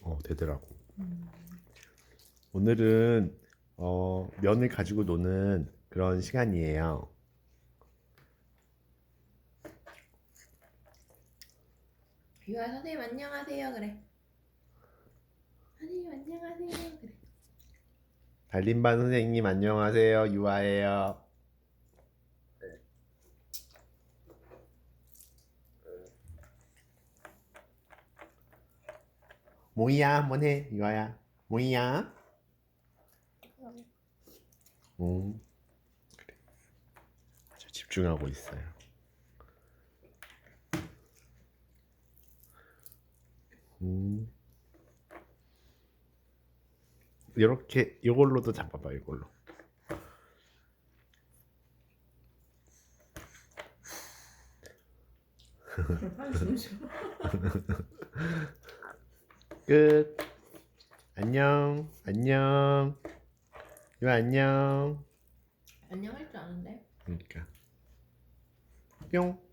어 되더라고. 오늘은 어, 면을 가지고 노는 그런 시간이에요. 유아 선생님 안녕하세요 그래. 선생님 안녕하세요 그래. 달림반 선생님 안녕하세요. 유아예요. 뭐야 한번 해 유아야. 뭐야? 음. 그래. 아주 집중하고 있어요. 음. 이렇게 이걸로도 잡아봐 이걸로. 끝. 안녕. 안녕. 유아 안녕. 안녕 할 줄 아는데. 그러니까. 뿅.